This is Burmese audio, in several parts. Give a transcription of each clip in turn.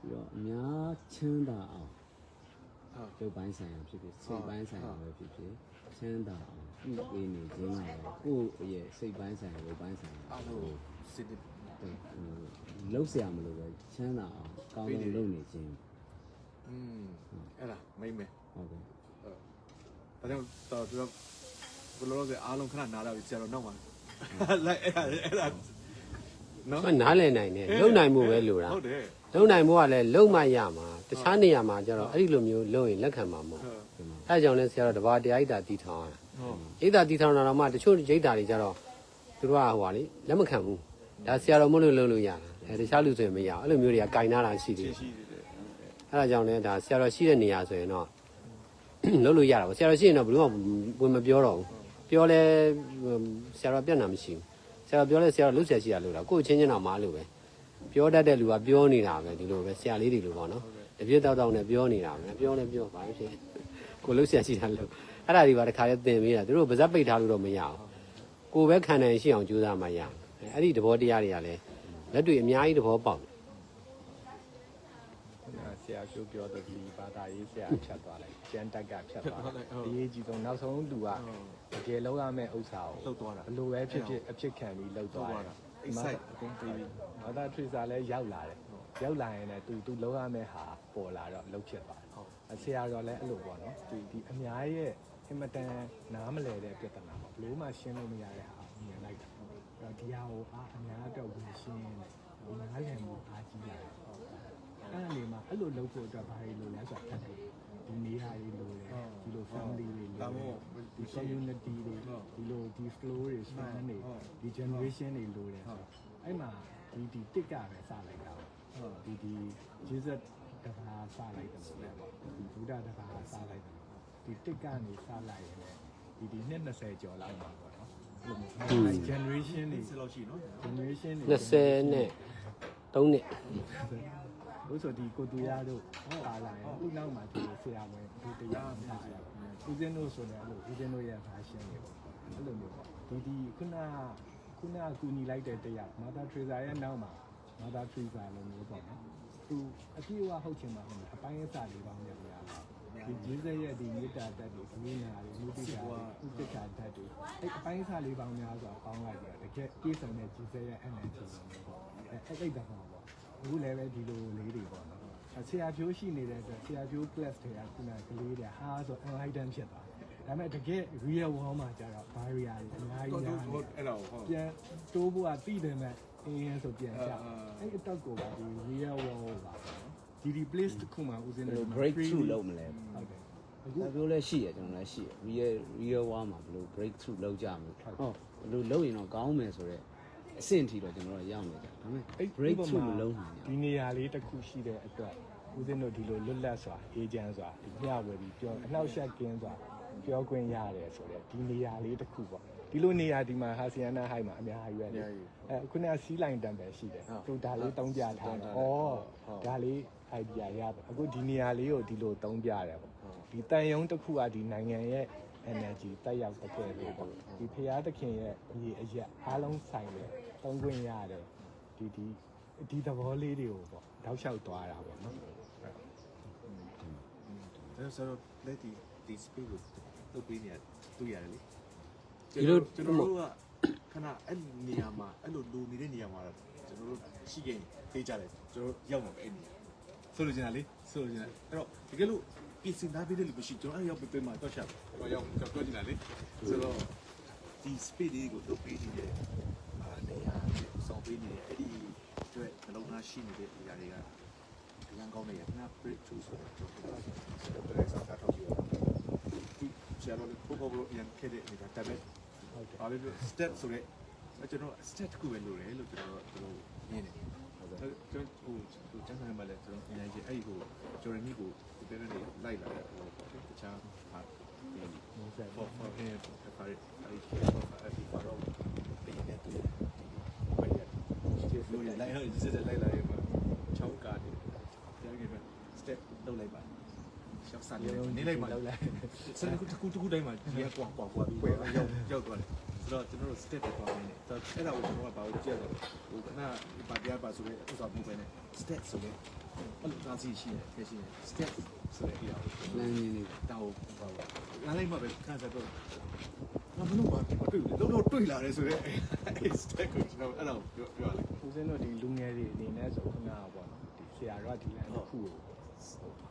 ပြီးတော့အများချမ်းသာအောင်ဟုတ်ရုပ်ပိုင်းဆိုင်ရာဖြစ်ဖြစ်စိတ်ပိုင်းဆိုင်ရာပဲဖြစ်ဖြစ်ချမ်းသာအောင်ပြုပေးနေခြင်းကကိုယ့်ရဲ့စိတ်ပိုင်းဆိုင်ရာရုပ်ပိုင်းဆိုင်ရာအားလုံးစိတ်လုံးဆရာမလို့ပဲချမ်းသာအောင်ကောင်းအောင်လုပ်နေခြင်းอืมအဲ့ဒါမိမ့်မယ်ဟုတ်ကဲ့ဒါကြောင့်တော့သူတို့ဘလိုလို့ဆိုအားလုံးခဏနားလာပြီဆရာတော့နောက်မှာလိုက်အဲ့ဒါအဲ့ဒါနော်နားလည်နိုင်တယ်လုံနိုင်မှုပဲလိုတာဟုတ်တယ် လုံနိုင်မှုကလည်းလုံမှရမှာတခြားနေရာမှာကျတော့အဲ့ဒီလိုမျိုးလုံရင်လက်ခံမှာမဟုတ်ဟုတ်ဒီမှာအဲဒါကြောင့်လဲဆရာတော်တပါးတရားဣဒ္ဓတီထောင်ရတာဟုတ်ဣဒ္ဓတီထောင်တာတော့မှတချို့ဣဒ္ဓတွေကျတော့သူတို့ကဟိုပါလေလက်မခံဘူးဒါဆရာတော်မလို့လုံလို့ရတာအဲတခြားလူဆိုရင်မရဘူးအဲ့လိုမျိုးတွေကကင်နာတာရှိသေးရှိတယ်ရှိတယ်အဲဒါကြောင့်လဲဒါဆရာတော်ရှိတဲ့နေရာဆိုရင်တော့လုံလို့ရတာပေါ့ဆရာတော်ရှိရင်တော့ဘယ်လို့မှဝင်မပြောတော့ဘူးပြောလဲဆရာတော်ပြတ်နာမရှိဘူးဆရာတော်ပြောလဲဆရာတော်လှုပ်ဆရာရှိတာလို့လားကိုယ်ချင်းချင်းတော့မအားလို့ပဲ ပြောတတ်တဲ့လူကပြောနေတာပဲဒီလိုပဲဆရာလေးတွေလိုပေါ့နော်တပြည့်တောက်တောက်နဲ့ပြောနေတာပဲပြောလဲပြောပါဖြစ်ကိုလှုပ်ဆရာရှိတာလို့အဲ့ဒါဒီပါတခါလဲသင်ပေးတာသူတို့ဗဇက်ပိတ်ထားလို့တော့မရဘူးကိုယ်ပဲခံနိုင်ရှိအောင်ကြိုးစားမှရအဲ့ဒီသဘောတရားတွေကလည်းလက်တွေ့အများကြီးသဘောပေါက်တယ်ဆရာပြောပြောတော့ဒီဘာသာရေးဆရာဖြတ်သွားလိုက်ကျန်တက်ကဖြတ်သွားဟုတ်တယ်ဟုတ်ဒီရေးကြီးဆုံးနောက်ဆုံးလူကတကယ်လောက်ရမယ့်ဥစ္စာကိုလှုပ်သွားတာဘလို့ပဲဖြစ်ဖြစ်အဖြစ်ခံပြီးလှုပ်သွားလှုပ်တယ်သွားတာ excite အကုန်ပြီးပြီဘာသာထရီစာလည်းရောက်လာတယ်ရောက်လာရင်လည်းသူသူလောက်ရမယ့်ဟာပေါ်လာတော့လှုပ်ဖြစ်သွားတယ်ဟုတ်အဆရာတော်လည်းအဲ့လိုပေါ့နော်ဒီဒီအများရဲ့အင်မတန်နားမလဲတဲ့ပြဿနာပေါ့ဘလို့မှရှင်းလို့မရတဲ့ဟာကိုမြင်လိုက်တာအဲ့တော့ဒီဟာကိုအာအများအတွက်ဝင်ရှင်းတယ်ဒီနားလည်မှုအားကြီးလာတယ်အဲ့ဒီမှာအဲ့လိုလုပ်ဖို့အတွက်ဘာတွေလိုလဲဆိုတော့ ဒီနေရာတွေလိုတယ်ဒီလို family တွေလိုတယ်ဒီ community တွေဒီလိုဒီ flow တွေ span တွေဒီ generation တွေလိုတယ်ဆိုတော့အဲ့မှာဒီဒီတစ်ကပဲစလိုက်တာပေါ့ဒီဒီ Jesus တပါးစလိုက်တယ်ဆိုလဲပေါ့ဒီဘုရားတပါးစလိုက်တယ်ဒီတစ်ကနေစလိုက်ရင်လည်းဒီဒီနှစ်20ကျော်လောက်ပါပေါ့နော်အဲ့လိုမျိုး generation တွေဆက်လို့ရှိနော် generation တွေ20နဲ့3နှစ် လို့ဆိုဒီကိုတူရတို့ပါလာရင်ခုနောက်မှာဒီဆရာဝန်ဒီတရားမှာဆရာဦးဇင်းတို့ဆိုတယ်အဲ့လိုဦးဇင်းတို့ရဲ့ fashion တွေပေါ့အဲ့လိုမျိုးပေါ့ဒီဒီခုနခုနကူညီလိုက်တဲ့တရားမာတာထရီဇာရဲ့နောက်မှာမာတာထရီဇာလိုမျိုးပေါ့နော်သူအပြည့်အဝဟုတ်ချင်မှာဟုတ်တယ်အပိုင်းအစလေးပေါင်းတယ်ဗျာဒီဂျင်းစရဲ့ဒီမေတ္တာတက်တွေဒီနာတွေမုတိတာတွေဥပ္ပခာတက်တွေအဲ့အပိုင်းအစလေးပေါင်းများစွာပေါင်းလိုက်ပြီးတော့တကယ်ပြေဆုံးတဲ့ဂျင်းစရဲ့ energy မျိုးပေါ့အဲ့အဲ့အဲ့ဒါပေါ့ပေါ့ အခုလည်းပဲဒီလိုလေးတွေပေါ့နော်။ဆရာပြိုးရှိနေတဲ့အတွက်ဆရာပြိုး class တွေကခုနကလေးတွေဟာဆို enlighten ဖြစ်သွားတယ်။ဒါပေမဲ့တကယ် real world မှာကျတော့ barrier တွေအများဟုကြီးတ်များဟုတ်နေအဲ့တော့ဟုတ်ပြန်တိုးဖို့ကသိတယ်မဲ့အင်းရဆိုပြန်ကြအာအာ။အဲ့အတက်ကိုပါဒီ real world ပါပေါ့နော်။ဒီဒီ place တစ်ခုမှာဦးစင်းဘယ်တို့လို break through လုပ်မလဲဟုတ်တယ်။အခုအခုပြောလဲရှိရကျွန်တော်လည်းရှိရ real real war မှာဘယ်လို break through လုပ်ကြမလဲဟုတ်ဘယ်လိုလုပ်ရင်တော့ကောင်းမယ်ဆိုတော့ အဆင့်ထိတော့ကျွန်တော်တို့ရောက်နေကြဒါပေမဲ့ break through မလုပ်နိုင်ဒီဘူးနေရာလေးတစ်ခုရှိတဲ့အတွက်ဦးဇင်းတို့ဒီလိုလွတ်လပ်စွာအေဂျင့်စွာဒီမျှဝေပြီးပြောအနှောက်အယှက်ကင်းစွာပြောခွင့်ရတယ်ဆိုတော့ဒီနေရာလေးတစ်ခုပေါ့ဒီလိုနေရာဒီမှာဟာဆီယနာဟိုက်မှာအများကြီးပဲလေအဲခုနကစီးလိုင်းတံပဲရှိတယ်သူဒါလေးတုံးပြထားတယ်ဩဒါလေး idea ရတယ်အခုဒီနေရာလေးကိုဒီလိုတုံးပြရတယ်ပေါ့ဒီတန်ယုံတစ်ခုကဒီနိုင်ငံရဲ့ energy တက်ရောက်တကယ်လို့ပေါ့ဒီဖရာသခင်ရဲ့အရေးအရက်အားလုံးဆိုင်တယ်တုံးခွင့်ရတယ်ဒီဒီဒီသဘောလေးတွေကိုပေါ့တောက်လျှောက်သွားတာပေါ့နော်ဒါဆိုတော့လက်ဒီဒီ speed ကိုလုပ်ပေးနေတွေ့ရတယ်လေဒီလိုကျွန်တော်တို့ကခဏအဲ့နေရာမှာအဲ့လိုလူနေတဲ့နေရာမှာကျွန်တော်တို့ရှိခဲ့သေးကြတယ်ကျွန်တော်ရောက်မှာပဲအဲ့နေရာဆိုလိုချင်တာလေဆိုလိုချင်တာအဲ့တော့တကယ်လို့ ပြင်ဆင်ထားပေးတဲ့လူမရှိကျွန်တော်အဲ့ရောက်ပြီးမှတော့ချက်တော့ရောက်ကျွန်တော်ပြောချင်တာလေဆိုတော့ဒီ speed လေးကိုလုပ်ပေးနေတယ်အာနေရာစောင့်ပေးနေတယ်အဲ့ဒီအတွက်နှလုံးသားရှိနေတဲ့နေရာတွေကရန်ကောင်းနေရခဏ break through ဆိုတော့ကျွန်တော်တို့ပြည့်စားတာတော့ပြောဒီဆရာတို့ပို့ဖို့ရန်ခဲ့တဲ့နေတာတက်ပဲဟုတ်ကဲ့ဘာလို့လဲ step ဆိုရဲကျွန်တော် step တစ်ခုပဲလိုတယ်လို့ကျွန်တော်တို့မြင်တယ်ဟုတ် ကဲ့ကျွန်တော်ဟိုဟိုကျန်းစာမှာလည်းကျွန်တော်အရင်ကြီးအဲ့ဒီဟိုဂျော်ရမီကိုဒီတဲ့နေလိုက်လာတဲ့ဟိုတခြားဟာဒီမျိုးဆက်ပေါ်ပေါ်ဟဲ့တခါရီအဲ့ဒီအဲ့ဒီပါတော့ဒီနေတူဘယ်ရလို့လိုက်ဟိုစစ်စစ်လိုက်လာရင်ချောင်းကားတယ်ပြန်ကြည့်မယ် step လုပ်လိုက်ပါရှောက်စားနေနေလိုက်ပါလောက်လိုက်စနကူတကူတကူတိုင်းမှာကြီးကွာကွာကွာပြီးရောက်ရောက်သွားတယ် ဆိုတော့ကျွန်တော်တို့ step ပေါ်နေတယ်အဲ့ဒါကိုကျွန်တော်ကဘာလို့ကြည့်ရလဲဟိုခဏပါပြပါဆိုရဲဥစ္စာမှုပဲနဲ့ step ဆိုရဲအဲ့လိုသားစီရှိတယ်ခဲ့ရှိတယ် step ဆိုတဲ့အရာကိုလမ်းကြီးလေးတောင်းဟောလာလိုက်မှပဲခံစားတော့ငါမလို့ပါမတွေ့ဘူးလုံးတော့တွေ့လာတယ်ဆိုတော့အဲ့ step ကိုကျွန်တော်အဲ့ဒါကိုပြောပြောလိုက်ဦးစင်းတို့ဒီလူငယ်တွေအနေနဲ့ဆိုခုနကပေါ့နော်ဒီဆရာတော်ကဒီလမ်းတစ်ခုကို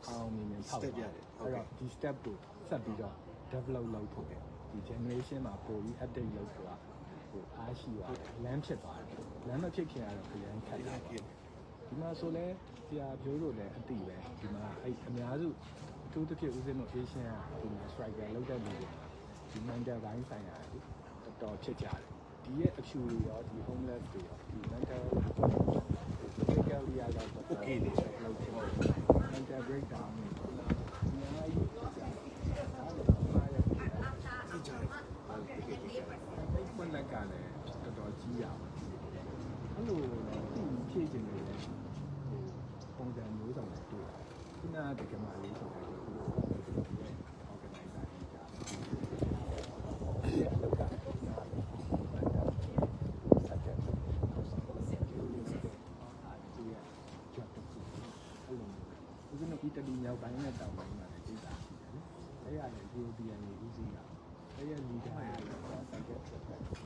အောင်မြင်မြင်ထောက် Step ရတယ်ဟုတ်အဲ့ကဲ့တော့ဒီ step ကိုဆက်ပြီးတော့ develop လုပ်ဖို့ပဲ ဒီ generation မှာပိုပြီး update လုပ်ဖို့ကဟိုအားရှိပါတယ်လမ်းဖြစ်သွားတယ်လမ်းမဖြစ်ခင်ကတော့ခရမ်းခက်တာပေါ့ဒီမှာဆိုလဲဆရာပြိုးတို့လည်းအတိပဲဒီမှာအဲ့အများစုအထူးသဖြင့်ဦးစင်းတို့ Asian ကဒီမှာ striker လောက်တဲ့လူတွေဒီ mental ဘိုင်းဆိုင်ရာတော်တော်ဖြစ်ကြတယ်ဒီရဲ့အဖြူတွေရောဒီ homeless တွေရောဒီ mental physical တွေရောတော့ Okay လေလောက်ဖြစ်တယ် mental breakdown တွေအများကြီးဖြစ်ကြတယ်အားလုံးမှာရ သိကြတယ်ဟုတ်ကဲ့ကဲ့ကဲ့ အဲ့ဒီလက်ကလည်းတော်တော်ကြီးရအောင်အဲ့လိုတိဖြည့်ခြင်းတွေလည်းဟိုပုံစံမျိုးစုံနဲ့တွေ့တာ ခုနကတကယ်မှလေးဆိုတယ်ဒီလို organizer ကြီးကြတယ်ဒီအလောက်ကနားတယ်စက်တယ်ကိုဆောင်လို့ဆက်ပြီးလို့ဆိုတော့အားဒီရကြောက်တော့အဲ့လိုဦးဇင်းတို့အီတလီမြောက်ပိုင်းနဲ့တောင်ပိုင်းမှာလည်းဒေသရှိတယ်လေအဲ့ရလည်း European တွေဦးစီးတာအဲ့ရ leader တွေဆက်တယ်ဆက်တယ်ဆို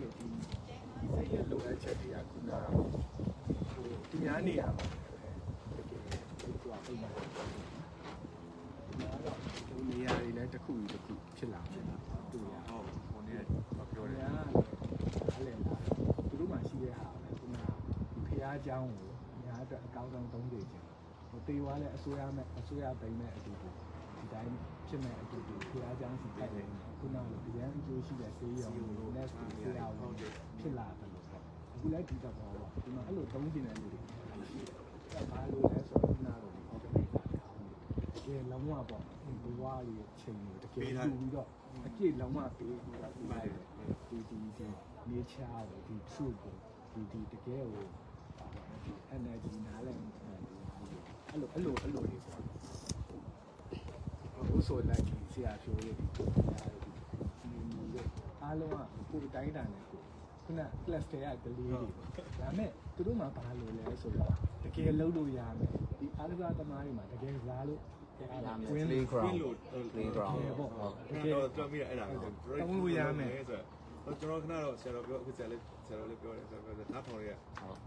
လို့ဒီဒီစိတ်ရဲ့လိုအပ်ချက်တွေကခုနကဟိုဒီများနေရမှာတကယ်ဒီကွာအိမ်မှာဒီ နေရာတွေလည်းတစ်ခုပြီးတစ်ခုဖြစ်လာတယ်တူရ ဟုတ်ဟိုနေ့မပြော ပြော တယ် ရအဲ့လေသူတို့မှရှိတဲ့ဟာပဲခုနဒီဖះเจ้าကိုညာအတွက်အကောင်းဆုံးသုံးနေခြင်းဟိုတေဝါလည်းအစိုးရမဲ့အစိုးရပိန်မဲ့အတူတူဒီတိုင်းဖြစ်မဲ့အတူတူဖះเจ้าစီတက်တယ်ခုနလိုအရန်အကျိုးရှိတဲ့ဆေးရုံတွေ nest တွေဆရာဝန်တွေဖြစ်လာတယ်လို့ပေါ့အခုလည်းဒီတော့ပေါ့ဒီမှာအဲ့လိုသုံးကျင်တဲ့လူတွေရှိတယ်ဘာလို့လဲဆိုတော့ တယ်တကယ်လုံးဝပေါ့ဒီဝါးလေးချိန်ကိုတကယ်ယူပြီးတော့အပြည့်လုံးဝပေးပြီးတော့ဒီမှာဒီဒီဒီ nature ကိုဒီ truth ကိုဒီဒီတကယ်ကိုဒီ energy နားလည်းအဲ့လိုအဲ့လိုအဲ့လိုတွေပေါ့ဟိုဆိုလိုက်ဒီဆရာဖြိုးရဲ့ဒီကိုရတယ်ဒီဒီအားလုံးကကိုယ်တိုင်းတာနဲ့ကိုခုန cluster ကကလေးတွေဒါမဲ့သူတို့မှဘာလို့လဲဆိုတော့တကယ်လုံးလို့ရမယ်ဒီအားကစားသမားတွေမှာတကယ်စားလို့ အဲ့ဒါ play ground လို့ play ground ပေါ့ဟုတ်တကယ်တော့တွက်မိတာအဲ့ဒါဆိုတောင်းလို့ရမယ်ဆိုတော့ကျွန်တော်ခဏတော့ဆရာတော်ပြောအခုဆရာလေးဆရာတော်လေးပြောတယ်ဆိုတော့နားထောင်ရရဟုတ်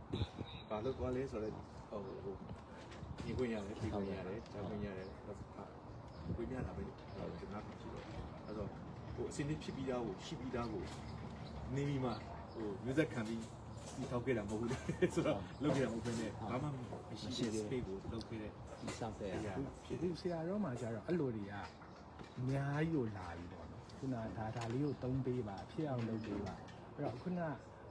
ဘာလို့သွားလဲဆိုတော့ဟိုဟိုညီခွင့်ရတယ်ပြီးခွင့်ရတယ်ကြားခွင့်ရတယ်ဝိညာဉ်တာပဲလေကျွန်တော်ကြည့်တော့အဲ့တော့ဟိုအစင်းလေးဖြစ်ပြီးသားကိုရှိပြီးသားကိုနေပြီးမှဟိုမျိုးဆက်ခံပြီး ဒီထောက်ခဲ့တာမဟုတ်ဘူးလေဆိုတော့လုပ်ခဲ့တာမဟုတ်ဘဲနဲ့ဘာမှမရှိတဲ့ space ကိုလုပ်ခဲ့တဲ့ဒီဆောက်တဲ့အဲ့ဒါဒီဆရာတော်မှာကျတော့အဲ့လိုတွေကအများကြီးကိုလာပြီပေါ့နော်ခုနဒါဒါလေးကိုသုံးပေးပါဖြစ်အောင်လုပ်ပေးပါအဲ့တော့ခုန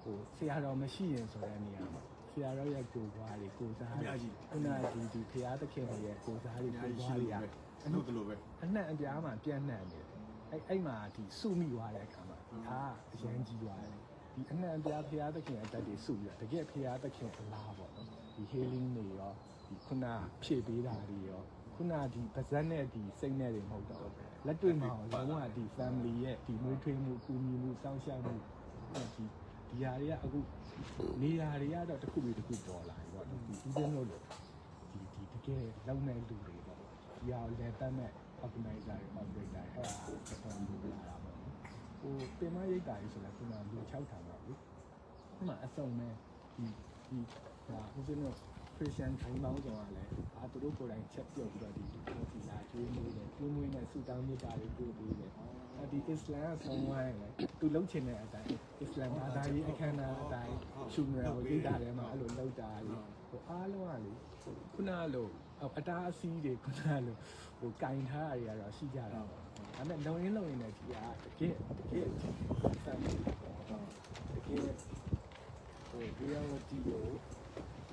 ဟိုဆရာတော်မရှိရင်ဆိုတဲ့နေရာမှာဆရာတော်ရဲ့ကိုယ်ပွားတွေကိုစားတွေခုနဒီဒီဖရာသခင်ရဲ့ကိုယ်စားတွေကိုယ်ပွားတွေကအဲ့လိုတလို့ပဲအနှံ့အပြားမှာပြန့်နှံ့နေတယ်အဲ့အဲ့မှာဒီစုမိသွားတဲ့အခါမှာဒါအရန်ကြီးသွားတယ် ဒီအနှံ့အပြားဖရာသခင်အတက်တွေစုပြီးတော့တကယ်ဖရာသခင်အလားပေါ့နော်ဒီ healing တွေရောဒီခုနဖြည့်ပေးတာတွေရောခုနဒီပါဇက်နဲ့ဒီစိတ်နဲ့တွေမဟုတ်တော့ဘူးလက်တွေ့မှာလုံးဝဒီ family ရဲ့ဒီမွေးထွေးမှုကူညီမှုစောင့်ရှောက်မှုဒီဒီဟာတွေကအခုနေရာတွေကတော့တစ်ခုပြီးတစ်ခုပေါ်လာပြီပေါ့နော်ဒီဦးစင်းတို့လိုဒီဒီတကယ်လုံမဲ့လူတွေပေါ့ဒီဟာကိုလည်းတတ်မဲ့ organizer တွေ operator တွေအဲ့ဒါတော်တော်လူလာတာပေါ့နော် ဟိုပင်မရိတ်တာကြီးဆိုလည်းခုနလူ6ထောင်ပါဘူးဒီမှာအစုံမဲ့ဒီဒီဟာဦးစင်းတို့ Christian ခိုင်းပေါင်းဆောင်ကလည်းအာသူတို့ကိုယ်တိုင်ချက်ပြုတ်ပြီးတော့ဒီလူကိုဒီလာကျွေးမွေးတယ်ကျွေးမွေးနဲ့ဆူတောင်းမြတ်တာတွေပို့ပေးတယ်အဲဒီ Islam ဆောင်ဝိုင်းလေသူလှုပ်ချင်တဲ့အတိုင်း Islam ဘာသာရေးအခမ်းအနားအတိုင်းရှုနေရကိုဣတာထဲမှာအဲ့လိုလှုပ်တာလေဟိုအားလုံးကလေခုနလိုအတားအဆီးတွေခုနလိုဟိုကင်ထားရတွေကတော့ရှိကြတာပေါ့ ဒါပေမဲ့လုံရင်းလုံရင်းနဲ့ဒီကတကယ်တကယ်ဆန်တကယ်ဟိုဒီရောဒီကို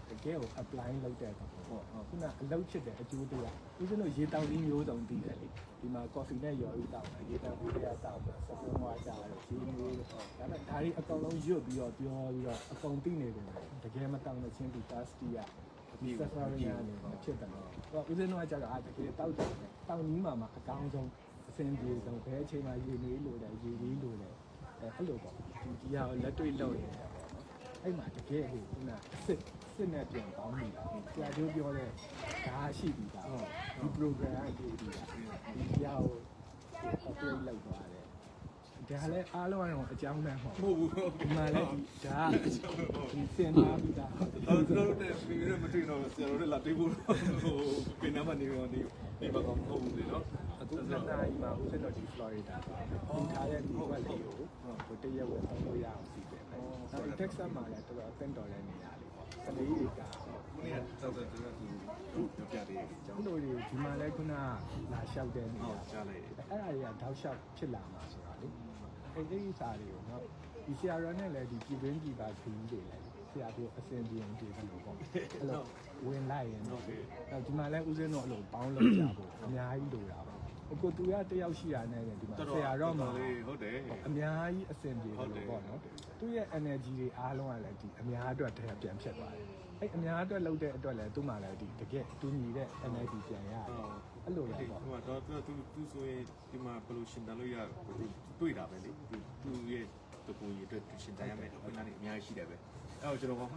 တကယ်ကို apply လုပ်တဲ့အခါပေါ့ခုနအလုပ်ချစ်တဲ့အကျိုးတရားဦးဇင်းတို့ရေတောင်ပြီးမျိုးစုံပြီးတယ်လေဒီမှာ coffee နဲ့ရော်ပြီးတောက်တယ်ရေတောင်ပြီးရတောက်တယ်စပွန်ဝါကြတယ်ဒီမျိုးဒါပေမဲ့ဒါတွေအကောင်လုံးရွတ်ပြီးတော့ပြောပြီးတော့အကုန်သိနေတယ်တကယ်မတောင်းတဲ့ချင်းဒီ thirsty ရဒီ suffering ရနေမဖြစ်တယ်တော့ဦးဇင်းတို့ကကြတော့အတကယ်တောက်တယ်တောက်နီးမှာမှာအကောင်းဆုံးအ စင်ပြေဆုံးဘယ်အချိန်မှရေနွေးလို့တယ်ရေလေးလို့တယ်အဲအဲ့လိုပေါ့ဒီဒီဟာကိုလက်တွေ့လုပ်နေတယ်ပေါ့နော်အဲ့မှာတကယ်ဟိုခုနအစ်စ်စစ်နဲ့ပြန်ပေါင်းနေတာဆရာတို့ပြောတဲ့ဒါရှိပြီသားဒီ program ကဒီဒီဒီကြောက်ဟို upgrade လုပ်သွားတယ် ဒါလည်းအားလုံးကတော့အကြောင်းမဲ့မဟုတ်မဟုတ်ဘူးဒီမှာလည်းဒီဒါဒီစင်နာပြီးသားအဲ့တော့တို့တဲ့ပြီးတော့မတွေ့တော့ဆရာတို့လာတွေ့ဖို့ဟိုပင်နာမနေရောနေဒီဘကောင်မဟုတ်ဘူးလေနော်အခုစနာကြီးမှာဦးစင်တော်ဒီ Florida ပါဒီထားတဲ့ဒီဘက်လေးကိုဟိုတရက်ဝယ်သုံးလို့ရအောင်စီစဉ်တယ်။နောက် Texas မှာလည်းတော်တော်အသင့်တော်တဲ့နေရာလေးပေါ့။စနေကြီးကနေရာတော့တော့တော့သူပြောပြတယ်အကြောကျွန်င်းတော်တို့ဒီမှာလည်းခုနလာလျှောက်တဲ့နေဟောရာကြားလိုက်တယ်အဲ့ဒါတွေကတောက်လျှောက်ဖြစ်လာမှာဆိုတာလေ အဲ့ဒီစာတွေကိုနော်ဒီဆရာတော်နဲ့လည်းဒီပြည်တွင်းပြည်ပခရီးတွေလည်းဆရာတို့အစင်ပြေပြေပြီးလို့ပေါ့အဲ့လိုဝင်လိုက်ရင်တော့အဲ့ဒီမှာလည်းဦးစင်းတို့အဲ့လိုပေါင်းလို့ကြဖို့အများကြီးလိုတာပေါ့အခုသူကတယောက်ရှိတာနဲ့ဒီမှာဆရာတော်မှာလေးဟုတ်တယ်အများကြီးအဆင်ပြေတယ်လို့ပေါ့နော်သူ့ရဲ့ energy တွေအားလုံးကလည်းဒီအများအတွက်တည်းပြန်ဖြစ်သွားတယ် အဲ့အများအတွက်လုပ်တဲ့အတွက်လည်းသူ့မှာလည်းဒီတကယ်တူညီတဲ့ energy ပြန်ရတယ်အဲ့လိုလည်းပေါ့ဟိုတော့သူသူဆိုရင်ဒီမှာဘယ်လိုရှင်းတလို့ရတွေ့တာပဲလေသူသူရဲ့တပူကြီးအတွက်ရှင်းတရမယ်ဘယ်နာနေအများကြီးရှိတယ်ပဲအဲ့တော့ကျွန်တော်က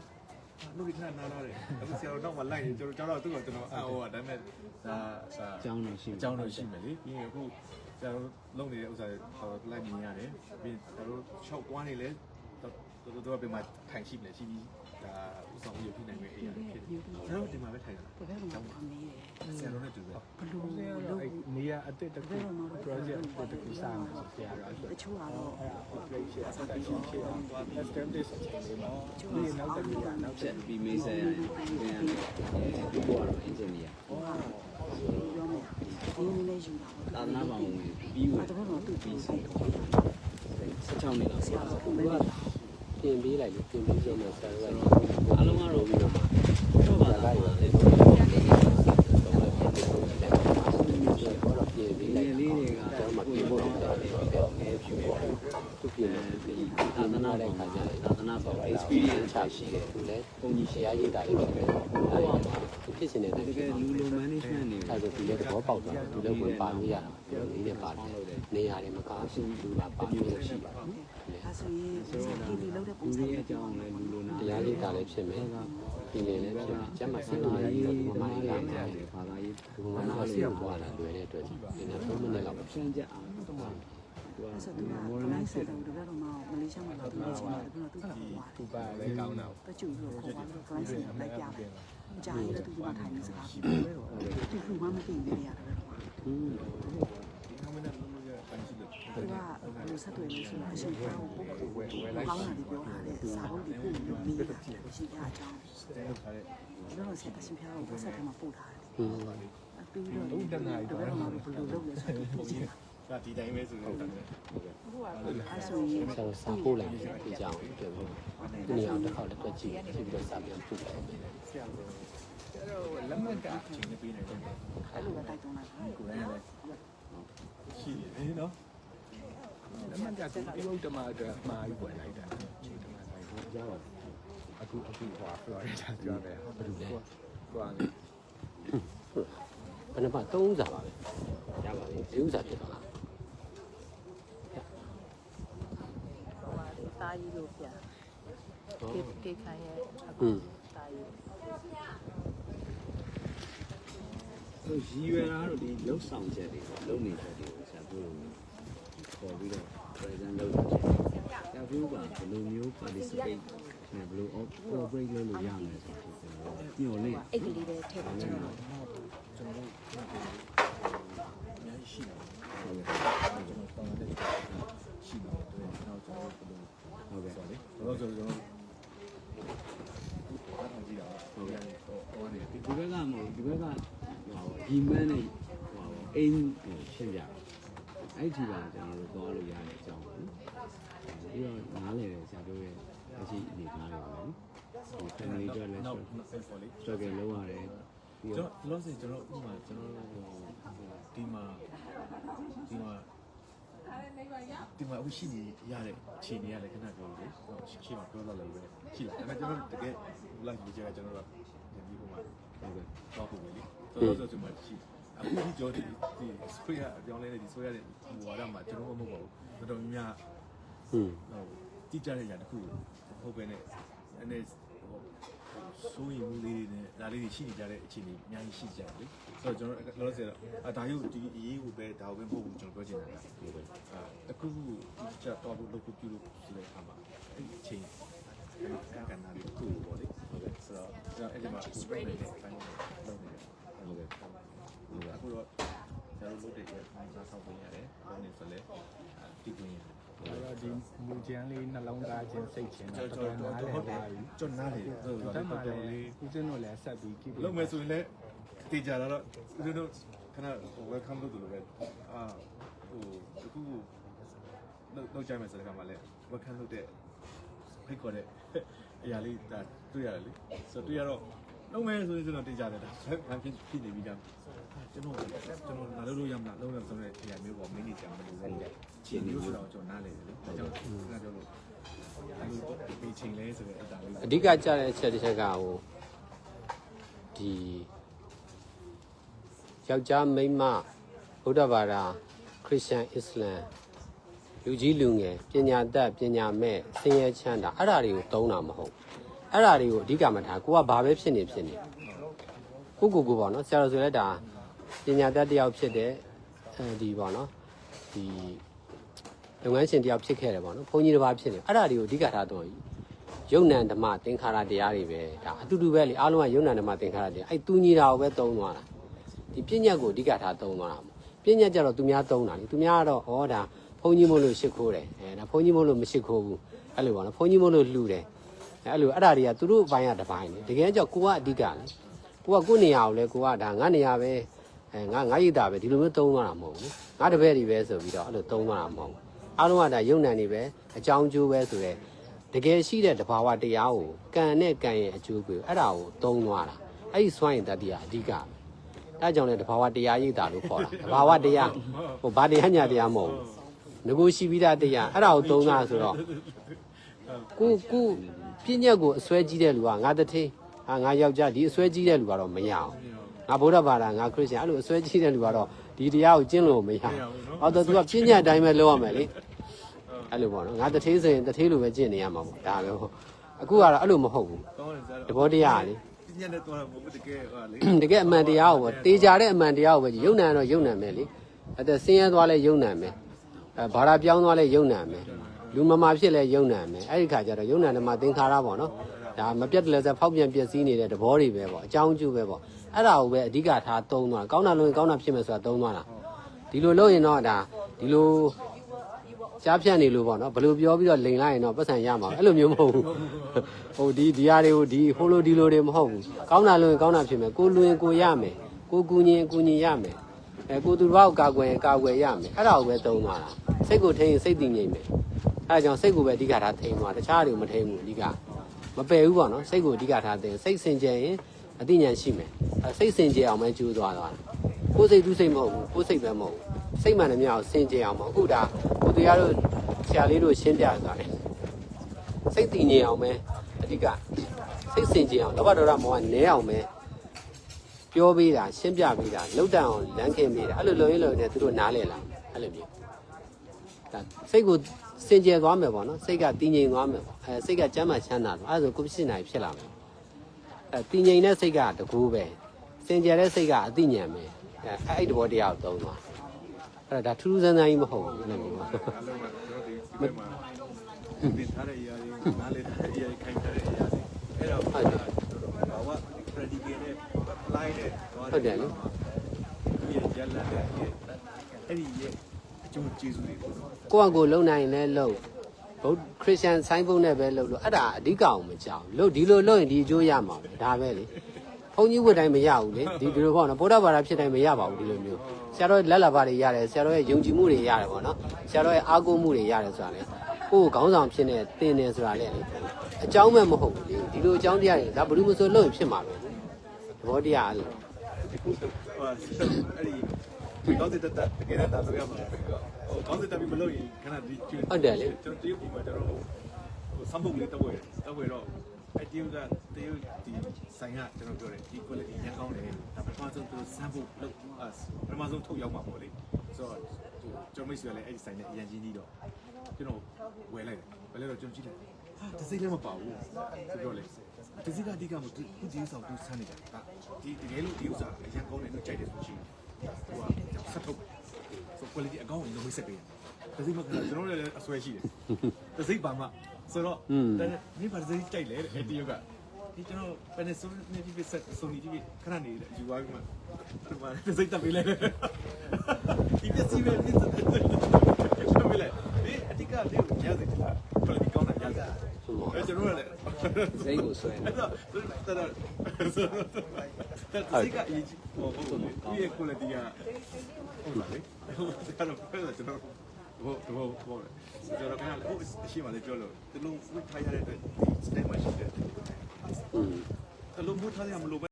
လူတွေခဏနားလာတယ်အခုဆရာတော်တော့မလိုက်ရင်ကျွန်တော်ကျွန်တော်သူ့ကိုကျွန်တော်အော်ဟိုကဒါပေမဲ့ဒါစာအကြောင်းတော့ရှိအကြောင်းတော့ရှိမယ်လေပြီးရင်အခုဆရာတို့လုံနေတဲ့ဥစ္စာတွေလိုက်မြင်ရတယ်ပြီးရင်ဆရာတို့6ကွားနေလဲတော်တော်တော်ပြန်မှထိုင်ရှိမယ်ရှိပြီးဒါ ဥစ္စာကိုရပြနိုင်မယ်အေးရတယ်ဖြစ်တယ်ဆရာတို့ဒီမှာပဲထိုင်တာဘယ်လိုမှမနေရဆရာတို့နဲ့တူတယ်ဘလို့ဦးစင်းကတော့အဲ့နေရာအစ်စ်တစ်ခု project တစ်ခုစမယ်ဆရာတော်ဆိုတချို့ကတော့အဲ့ဒါ operation ဆက်တိုက်ရှိရှိအောင် establish အချိန်လေးမှာဒီနောက်တစ်ခုကနောက်ဖြတစ်က်ပြီးမေးဆက်ရင်ပြန်ရတယ်ဒီပေါ်တော့ engineer ပြောမယ်ဒီနည်းလေးယူတာသာသနာ့ဘောင်ဝင်ပြီးဝင်တော့တော့သူပြီးစီတော့16နှစ်လောက်ဆဆရာရာကဆိုဘယ်လို ပြင်ပေးလိုက်လေပြင်ပေးဆုံးတော့ဆရာတို့ကအားလုံးကတော့ပြီးတော့တော့ပါလားလေတော့ပြင်ပေးလိုက်လေးတွေကတော့မပြင်ဖို့တော့တယ်ပဲငယ်ဖြူပေါ်သူပြင်တယ်သာသနာ့ဘောင်သာသနာ့ဘောင် experience ချရှိတယ်သူလည်းဘုံကြီးရှယ်ရေးတာလေးပဲအဲ့ဒါသူ ဖြစ်နေတဲ့တကယ်လူလို management တွေအဲ့ဒါသူလည်းသဘောပေါက်သွားတယ်သူလည်းဝင်ပါလို့ရတာပြောလေးနဲ့ပါတယ်နေရာတွေမကားဘူးလူလာပါလို့ရှိပါဘူးအဲဆိုရင်ဒီဒီလောက်တဲ့ပုံလူစံတွေတွေအကြောင်းလည်းလူလိုနာတရားလေးကလည်းဖြစ်မယ်ဒီနေ့လည်းဖြစ်မယ်ကျမ်းမာစင်လာရေးတော့ဒီမှာလေးလာမယ်ဘာသာရေးဒီမှာလေးဆက်ပွားလာလွယ်တဲ့အတွက်ဒီနေ့3မိနစ်လောက်ပဲဖြန့်ချက်အောင်သူကအဲဆိုတော့မော်လိုင်းစက်တော့တော့တော့မလေးရှားမှာတော့ဒီချိန်မှာတော့သူကဟိုသူပါလည်းကောင်းတာတချို့လို့ခေါ်ပါတော့ client စက်လိုက်ပြတယ်။ ကြာရင်လည်းသူကထိုင်နေစကားပြောတယ်။သူကမှမသိနေရတယ်တော့ อืม နောက်မနေ့လုံးလုံးရပန်းရှိလို့ ။သူကဘယ်ဆက်တွေ့လို့ဆိုတော့အရှင်ကောင်းကိုဝယ်ဝယ်လိုက်ကောင်းတယ်ပြောတာလေ။စာအုပ်တွေပို့ပြီးပြီးတာရှင်ပြအကြောင်း တဲထားတဲ့ ။ဘယ်လိုဆက်အရှင်ပြကိုဆက်ထဲမှာပို့ထားတယ် อืม ။ပြီးတော့တော့တော့မှဘယ်လိုလုပ်လဲဆိုတော့ ဒါဒီတိုင်းပဲဆိုတော့ဟုတ်တယ်အဲဆိုရင်ဆရာတို့စာပို့လိုက်တယ်ဒီကြောင်ပြောပြီးဒီနေရာတစ်ခါလည်းတွက်ကြည့်ကြည့်ပြီးတော့စာပြန်ပို့လိုက်တယ်ဆရာတော်လက်မှတ်ကချိန်နေပေးနေတယ်အဲ့လိုပဲတိုက်တွန်းလိုက်။ကိုယ်လည်းရှိတယ်နော်လက်မှတ်ကသူအယုဒ္ဓမအတွက်အမှားကြီးပွယ်လိုက်တာဒီဓမ္မဆိုင်ကိုကြောက်အခုအခုဟွာ Florida ပြောတယ်ဘယ်လိုလဲကိုကလည်းဘယ်နှပါ3ဥစားပါပဲရပါပြီဒီဥစားဖြစ်သွားလား တာကြီးလို့ပြဟုတ်ကေကေခိုင်ရဲ့อืมတာကြီးဟိုရည်ရွယ်တာကတော့ဒီလှုပ်ဆောင်ချက်တွေပေါ့လုပ်နေချက်တွေကိုဆရာပြောလို့ခေါ်ပြီးတော့ present လုပ်တာချက်ဆရာပြောကဘယ်လိုမျိုး participate နဲ့ဘယ်လို cooperate လုပ်လို့ရမလဲဆိုတော့ကျွန်တော်ညှော်လင့်အိတ်ကလေးပဲထည့်ပေးချင်တ ဘက်ကမဟုတ်ဒီဘက်ကဟိုရီမန်းနဲ့ဟိုအိမ်ကိုရှင်းပြအဲ့ဒီပါကျွန်တော်တို့သွားလို့ရတဲ့အကြောင်းပေါ့နော်ပြီးတော့နားလည်တယ်ဆရာပြောရဲ့အရှိအနေထားတွေပေါ့နော်ဒီ family အတွက်လည်းနောက် struggle ဆက်ပေါ်လေ struggle လုပ်ရတယ်ပြီးကျွန်တော့တော်လောဆယ်ကျွန်တော်ဥပမာကျွန်တော်ဟိုဒီမှာဒီမှာဒီမှာအခုရှိနေရတဲ့ခြေနေရတဲ့ခဏပြောလို့လေရှေ့မှာပြောတော့လည်းပဲရှိလာဒါပေမဲ့ကျွန်တော်တကယ် live ကြီးကကျွန်တော်တို့ဒီဒီ ဟိုမှာ ဟုတ်ကဲ့ တော့ပုံပဲလေတော်တော်ဆိုမှရှိအခုဒီကြောဒီဒီဆွေးရအပြောင်းလဲတဲ့ဒီဆွေးရတဲ့ဟိုဝါဒမှာကျွန်တော်မဟုတ်ပါဘူးတော်တော်များ อืม ဟိုတိကျတဲ့ຢာတစ်ခုဟုတ်ပဲနဲ့အဲ့နဲ့ဟို စိုးရိမ်မှုလေးတွေနဲ့ဒါလေးတွေရှိနေကြတဲ့အခြေအနေအများကြီးရှိကြတယ်လေဆိုတော့ကျွန်တော်လောလောဆယ်တော့အဒါရုပ်ဒီအရေးကိုပဲဒါကိုပဲမဟုတ်ဘူးကျွန်တော်ပြောချင်တာကအဲတခုခုချက်တော့လို့လုပ်ပြုလို့ဆိုတဲ့အခါမှာအဲ့ဒီအချိန်ကံကံနာလေးတစ်ခုပေါ့လေဟု တ်ကဲ့ဆိုတော့ကျွန်တော်အဲ့ဒီမှာ spray နဲ့ပိုင်းနေလုပ်နေတယ်ဟုတ်ကဲ့ဟုတ်ကဲ့အခုတော့ကျွန်တော်လုပ်တဲ့ရဲ့ပုံစံဆောက်ပေးရတယ်ဘယ်နည်းဆိုလဲဒီကွင်းရတယ်အဲ့တော့ဒီမူချမ်းလေးနှလုံးသားချင်းစိတ်ချင်းကျွန်တော့တော်တော်ကျွန်တော်တော်နားလည်ပါပြီကျွန်တော်နားလေဆို။တော့တမ်းမှာတော်လတော်လေးည်းဦးစင်းတို့လည်းဆက်ပြီး keep လုံးမယ်ဆိုရင်လည်းတေချာတော့ဦးဇင်းတို့ခဏ welcome လုပ်တယ်လို့ပဲအာဟိုတခုခုလောက်လောက်ကြမယ်ဆိုတဲ့ခါမှာလည်း welcome လုပ်တဲ့ဖိတ်ခေါ်တဲ့ အရာလေးဒါတွေ့ရတယ်လေဆိုတော့တွေ့ရတော့လုံးမယ်ဆိုရင်ကျွန်တော်တေချာတယ်ဒါဘာဖြစ်ဖြစ်နေပြီကြောင့်ကျွန်တော်ကျွန်တော်နားလို့ရမလားလုံးရဆိုတဲ့အရာမျိုးပေါ့မင်းကြီးကြောင်မလို့ပဲချင်းမျိုးဆိုတော့ကျွန်တော်နားလေတယ်လေဒါကြောင့်ခဏပြောလို့အဲ့လိုဒီချိန်လဲဆိုတဲ့အတားလေးအဓိကကြတဲ့အချက်တစ်ချက်ကဟိုဒီယောက်ျားမိန်းမဗုဒ္ဓဘာသာခရစ်ယာန်အစ္စလမ် လူကြီးလူငယ်ပညာတတ်ပညာမဲ့ဆင်းရဲချမ်းသာအဲ့ဓာတွေကိုသုံးတာမဟုတ်အဲ့ဓာတွေကိုအဓိကမထားကိုကဘာပဲဖြစ်နေဖြစ်နေကိုကိုကိုပေါ့နော်ဆရာတော်ဆိုလဲဒါပညာတတ်တစ်ယောက်ဖြစ်တဲ့အဲဒီပေါ့နော်ဒီလုပ်ငန်းရှင်တစ်ယောက်ဖြစ်ခဲ့တယ်ပေါ့နော်ဘုန်းကြီးတစ်ပါးဖြစ်နေအဲ့ဓာတွေကိုအဓိကထားတော့ယုံ nant ဓမ္မသင်္ခါရတရားတွေပဲဒါအတူတူပဲလေအားလုံးကယုံ nant ဓမ္မသင်္ခါရတရားအဲ့သူညီတာကိုပဲသုံးသွားတာဒီပညာကိုအဓိကထားသုံးသွားတာပေါ့ပညာကြတော့သူများသုံးတာလေသူများကတော့ဩဒါ ဘုန်းကြီးမို့လို့ရှ िख ိုးတယ်အဲဒါဘုန်းကြီးမို့လို့မရှ िख ိုးဘူးအဲ့လိုပါနော်ဘုန်းကြီးမို့လို့လှူတယ်အဲအဲ့လိုအဲ့ဒါတွေကသူတို့အပိုင်းကတစ်ပိုင်းလေတကယ်ကြောက်ကိုကအဓိကလေကိုကကိုယ့်နေရာကိုလေကိုကဒါငါနေရာပဲအဲငါငါရည်တာပဲဒီလိုမျိုးသုံးသွားတာမဟုတ်ဘူးငါတပည့်တွေပဲဆိုပြီးတော့အဲ့လိုသုံးသွားတာမဟုတ်ဘူးအားလုံးကဒါယုံ nant တွေပဲအကြောင်းကျိုးပဲဆိုတဲ့တကယ်ရှိတဲ့တဘာဝတရားကိုကံနဲ့ကံရဲ့အကျိုးပေးအဲ့ဒါကိုသုံးသွားတာအဲ့ဒီစွမ်းရည်တတ္တိကအဓိကပဲအဲကြောင့်လေတဘာဝတရားရိပ်တာလို့ခေါ်တာတဘာဝတရားဟိုဗာတရားညာတရားမဟုတ်ဘူး ငကိုရှိပြီးသားတရားအဲ့ဒါကိုသုံးတာဆိုတော့ကိုကိုပြည့်ညက်ကိုအစွဲကြီးတဲ့လူကငါတထေးဟာငါယောက်ျားဒီအစွဲကြီးတဲ့လူကတော့မရအောင်ငါဗုဒ္ဓဘာသာငါခရစ်ယာန်အဲ့လိုအစွဲကြီးတဲ့လူကတော့ဒီတရားကိုကျင့်လို့မရအောင်အော်တော့သူကပြည့်ညက်အတိုင်းပဲလုပ်ရမယ်လေအဲ့လိုပေါ့နော်ငါတထေးဆိုရင်တထေးလိုပဲကျင့်နေရမှာပေါ့ဒါပဲပေါ့အခုကတော့အဲ့လိုမဟုတ်ဘူးကောင်းတယ်ဆရာတဘောတရားလေညနေတော့ဘုရားတကယ်ဟာလေတကယ်အမှန်တရားကိုပေါ့တေချာတဲ့အမှန်တရားကိုပဲယုံနံတော့ယုံနံမယ်လေအဲ့ဒါဆင်းရဲသွားလဲယုံနံမယ်အဲ ဘာသာပြောင်းသွားလဲယုံနံမယ်လူမမာဖြစ်လဲယုံနံမယ်အဲ့ဒီခါကျတော့ယုံနံဓမ္မသင်္ခါရပေါ့နော်ဒါမပြတ်တလဲစဖောက်ပြန်ပျက်စီးနေတဲ့သဘောတွေပဲပေါ့အကြောင်းကျိုးပဲပေါ့အဲ့ဒါကိုပဲအဓိကထားသုံးသွားကောင်းတာလို့ရင်ကောင်းတာဖြစ်မယ်ဆိုတာသုံးသွားတာဒီလိုလုပ်ရင်တော့ဒါဒီလိုကြားဖြတ်နေလို့ပေါ့နော်ဘယ်လိုပြောပြီးတော့လိန်လိုက်ရင်တော့ပတ်စံရမှာပဲအဲ့လိုမျိုးမဟုတ်ဘူးဟိုဒီဒီဟာတွေကိုဒီဟိုလိုဒီလိုတွေမဟုတ်ဘူးကောင်းတာလို့ရင်ကောင်းတာဖြစ်မယ်ကိုလူရင်ကိုရမယ်ကိုကူညီရင်ကူညီရမယ်အဲကိုသူတစ်ပါးကိုကာကွယ်ရင်ကာကွယ်ရမယ်အဲ့ဒါကိုပဲသုံးသွားတာ စိတ်ကိုထိရင်စိတ်တည်ငြိမ်မယ်အဲ့ဒါကြောင့်စိတ်ကိုပဲအဓိကထားထိန်သွားတခြားတွေကိုမထိန်ဘူးအဓိကမပယ်ဘူးပေါ့နော်စိတ်ကိုအဓိကထားသိရင်စိတ်စင်ကြယ်ရင်အသိဉာဏ်ရှိမယ်အဲစိတ်စင်ကြယ်အောင်ပဲကြိုးသွားသွားတာကိုယ်စိတ်သူစိတ်မဟုတ်ဘူးကိုယ်စိတ်ပဲမဟုတ်ဘူးစိတ်မှန်တယ်မြောက်စင်ကြယ်အောင်မဟုတ်အခုဒါကိုတရားတို့ဆရာလေးတို့ရှင်းပြသွားတယ်စိတ်တည်ငြိမ်အောင်ပဲအဓိကစိတ်စင်ကြင်အောင်လောဘဒေါသမောဟနဲအောင်ပဲပြောပေးတာရှင်းပြပေးတာလှုပ်တန်အောင်လမ်းခင်းပေးတာအဲ့လိုလုံရင်လုံနေသူတို့နားလဲလာအဲ့လိုမျိုး ဒါစိတ်ကိုစင်ကြယ်သွားမယ်ပေါ့နော်စိတ်ကတည်ငြိမ်သွားမယ်ပေါ့အဲစိတ်ကကျမ်းမှချမ်းသာသွားအဲ့ဒါဆိုကိုယ်ဖြစ်နိုင်ဖြစ်လာမယ်အဲတည်ငြိမ်တဲ့စိတ်ကတကူပဲစင်ကြယ်တဲ့စိတ်ကအသိဉာဏ်ပဲအဲအဲ့ဒီဘောတရားကိုသုံးသွားအဲ့ဒါဒါထူးထူးဆန်းဆန်းကြီးမဟုတ်ဘူးအဲ့လိုမျိုးပါအားလုံးကကျွန်တော်ဒီဒီမှာတင်ထားတဲ့အရာတွေနားလေတဲ့အရာတွေခိုင်ထားတဲ့အရာတွေအဲ့တော့ဘာဝ predicated နဲ့ apply နဲ့ဒီရဲ့ရလတဲ့အဲ့ဒီရဲ့ အကျိုးကျေးဇူးတွေပေါ့နော်ကိုယ့်အကိုလုံနိုင်ရင်လည်းလုံဘုခရစ်ယာန်ဆိုင်းဘုတ်နဲ့ပဲလုံလို့အဲ့ဒါအဓိကအောင်မကြောက်လုံဒီလိုလုံရင်ဒီအကျိုးရမှာပဲဒါပဲလေဘုန်းကြီးဝတ်တိုင်းမရဘူးလေဒီဒီလိုပေါ့နော်ဗုဒ္ဓဘာသာဖြစ်တိုင်းမရပါဘူးဒီလိုမျိုးဆရာတော်လက်လာပါတွေရတယ်ဆရာတော်ရဲ့ယုံကြည်မှုတွေရတယ်ပေါ့နော်ဆရာတော်ရဲ့အားကိုးမှုတွေရတယ်ဆိုတာလေကိုယ်ခေါင်းဆောင်ဖြစ်နေတင်နေဆိုတာလေအကြောင်းမဲ့မဟုတ်ဘူးလေဒီလိုအကြောင်းတရားတွေဒါဘယ်လိုမှဆိုလုံရင်ဖြစ်မှာပဲသဘောတရားအဲ့လိုဟိုအဲ့ဒီ ကောင်းတဲ့တက်တကယ်တော့တာလို့ရမှာဟိုကောင်းတဲ့တက်ပြီးမလို့ရင်ခဏဒီကျွန်းကျွန်တော်တရုတ်ပြည်မှာကျွန်တော်ဟိုစမ်းပုတ်လေးတော့ဝယ်တော့ဝယ်တော့အတရုတ်ကတရုတ်ဒီဆိုင်ကကျွန်တော်ပြောတယ်ဒီ quality ညကောင်းတယ်ဒါပထမဆုံးသူစမ်းပုတ်လုပ်ပထမဆုံးထုတ်ရောက်မှာပေါ့လေဆိုတော့ကျွန်တော်မိတ်ဆွေလည်းအဲ့ဒီဆိုင်နဲ့အရင်ကြီးနေတော့ကျွန်တော်ဝယ်လိုက်တယ်ဝယ်လိုက်တော့ကျွန်တော်ကြည့်လိုက်ဟာတစ်စိမ့်လည်းမပါဘူးဆိုတော့လေတစည်းကအဓိကမဟုတ်သူသူကြီးဆောင်သူဆန်းနေတာဒီတကယ်လို့ဒီဥစ္စာအရင်ကောင်းတယ်လို့ကြိုက်တယ်ဆိုရှင်ဟိုက ဆက်ထုတ်ဆို quality အကောင်းကြီးလုံးဝဆက်ပေးတစည်းမကကျွန်တော်တို့လည်းအဆွဲရှိတယ်တစည်းပါမှဆိုတော့ဒီပါတစည်းကြိုက်လေအဲ့ဒီကဒီကျွန်တော် Panasonic နဲ့ဒီဆက် Sony ဒီခဏနေယူသွားပြီးမှအဲ့မှာတစည်းတက်ပေးလိုက်ဒီပစ္စည်းပဲဒီတက်ပေးလိုက်ဒီအဓိကဒီကိုရတယ်လား quality ကောင်းတာရ တယ်အဲ့ကျွန်တော်လည်းစိတ်ကိုဆွဲနေအဲ့တော့တော်တော်စိတ်ကအရေးကြီးဟိုဟုတ်တယ်ဒီရဲ့ quality ကဟုတ်ပါလေအဲ့တော့အဲ့တော့ကျွန်တော်ဘောဘောဘောကျွန်တော်ကလည်းဟိုအရှိမှလည်းပြောလို့ဒီလိုဝိထားရတဲ့အတွက်ဒီ stem မှာရှိတယ်อืมတလုံးမို့ထားရမလို့